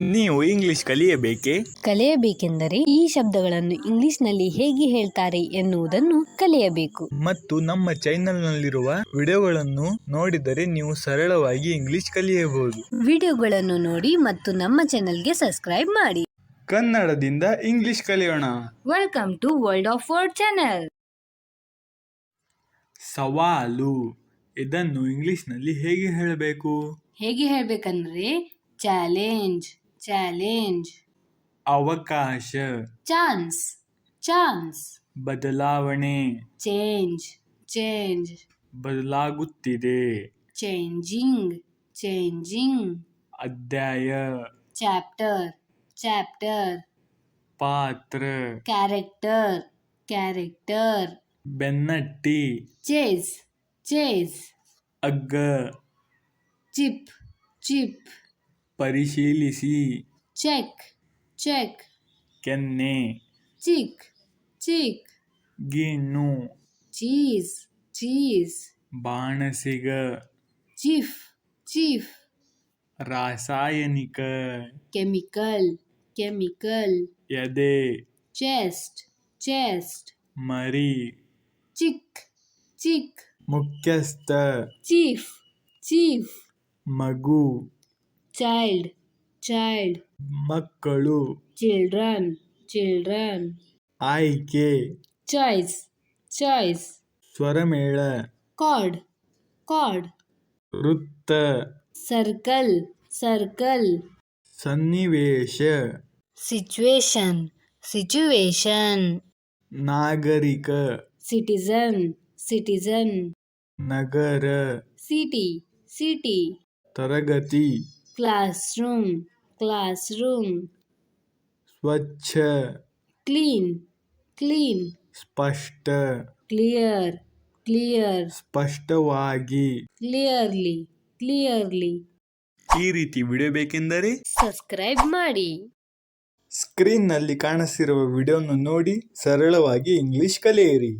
ನೀವು ಇಂಗ್ಲಿಷ್ ಕಲಿಯಬೇಕೆ? ಕಲಿಯಬೇಕೆಂದರೆ ಈ ಶಬ್ದಗಳನ್ನು ಇಂಗ್ಲಿಷ್ನಲ್ಲಿ ಹೇಗೆ ಹೇಳ್ತಾರೆ ಎನ್ನುವುದನ್ನು ಕಲಿಯಬೇಕು. ಮತ್ತು ನಮ್ಮ ಚಾನೆಲ್ನಲ್ಲಿರುವ ವಿಡಿಯೋಗಳನ್ನು ನೋಡಿದರೆ ನೀವು ಸರಳವಾಗಿ ಇಂಗ್ಲಿಷ್ ಕಲಿಯಬಹುದು. ವಿಡಿಯೋಗಳನ್ನು ನೋಡಿ ಮತ್ತು ನಮ್ಮ ಚಾನೆಲ್ಗೆ ಸಬ್ಸ್ಕ್ರೈಬ್ ಮಾಡಿ. ಕನ್ನಡದಿಂದ ಇಂಗ್ಲಿಷ್ ಕಲಿಯೋಣ. Welcome to world of word channel ಸವಾಲು. ಇದನ್ನು ಇಂಗ್ಲಿಷ್ನಲ್ಲಿ ಹೇಗೆ ಹೇಳಬೇಕು? ಹೇಗೆ ಹೇಳ್ಬೇಕಂದ್ರೆ ಚಾಲೆಂಜ್ ಚಾಲೆಂಜ್ ಅವಕಾಶ ಚಾನ್ಸ್ ಚಾನ್ಸ್ ಬದಲಾವಣೆ ಚೇಂಜ್ ಚೇಂಜ್ ಬದಲಾಗುತ್ತಿದೆ ಚೇಂಜಿಂಗ್ ಚೇಂಜಿಂಗ್ ಅಧ್ಯಾಯ ಚಾಪ್ಟರ್ ಚಾಪ್ಟರ್ ಪಾತ್ರ ಕ್ಯಾರೆಕ್ಟರ್ ಕ್ಯಾರೆಕ್ಟರ್ ಬೆನ್ನಟ್ಟಿ ಚೇಸ್ ಚೇಸ್ ಅಗ್ಗ ಚಿಪ್ ಚಿಪ್ ಪರಿಶೀಲಿಸಿ ಚೆಕ್ ಚೆಕ್ ಕೆನ್ನೆ ಚಿಕ್ ಚಿಕ್ ಗಿಣ್ಣು ಚೀಸ್ ಚೀಸ್ ಬಾಣಸಿಗ ಚಿಫ್ ಚಿಫ್ ರಾಸಾಯನಿಕ ಕೆಮಿಕಲ್ ಕೆಮಿಕಲ್ ಎದೆ ಚೆಸ್ಟ್ ಚೆಸ್ಟ್ ಮರಿ ಚಿಕ್ ಚಿಕ್ ಮುಖ್ಯಸ್ಥ ಚೀಫ್ ಚೀಫ್ ಮಗು ಚೈಲ್ಡ್ ಚೈಲ್ಡ್ ಮಕ್ಕಳು. ಚಿಲ್ಡ್ರನ್ ಚಿಲ್ಡ್ರನ್ ಆಯ್ಕೆ. ಚಾಯ್ಸ್ ಚಾಯ್ಸ್ ಸ್ವರಮೇಳ. ಕಾರ್ಡ್ ಕಾರ್ಡ್ ವೃತ್ತ. ಸರ್ಕಲ್ ಸರ್ಕಲ್ ಸನ್ನಿವೇಶ. ಸಿಚುವೇಶನ್ ಸಿಚುವೇಶನ್ ನಾಗರಿಕ. ಸಿಟಿಸನ್ ಸಿಟಿಸನ್ ನಗರ. ಸಿಟಿ ಸಿಟಿ ತರಗತಿ. ಕ್ಲಾಸ್ ರೂಮ್ ಕ್ಲಾಸ್ ರೂಮ್ ಸ್ವಚ್ಛ ಕ್ಲೀನ್ ಕ್ಲೀನ್ ಸ್ಪಷ್ಟ ಕ್ಲಿಯರ್ ಕ್ಲಿಯರ್ ಸ್ಪಷ್ಟವಾಗಿ ಕ್ಲಿಯರ್ಲಿ ಕ್ಲಿಯರ್ಲಿ ಈ ರೀತಿ ವಿಡಿಯೋ ಬೇಕೆಂದರೆ ಸಬ್ಸ್ಕ್ರೈಬ್ ಮಾಡಿ. ಸ್ಕ್ರೀನ್ನಲ್ಲಿ ಕಾಣಿಸಿರುವ ವಿಡಿಯೋವನ್ನು ನೋಡಿ ಸರಳವಾಗಿ ಇಂಗ್ಲಿಷ್ ಕಲಿಯಿರಿ.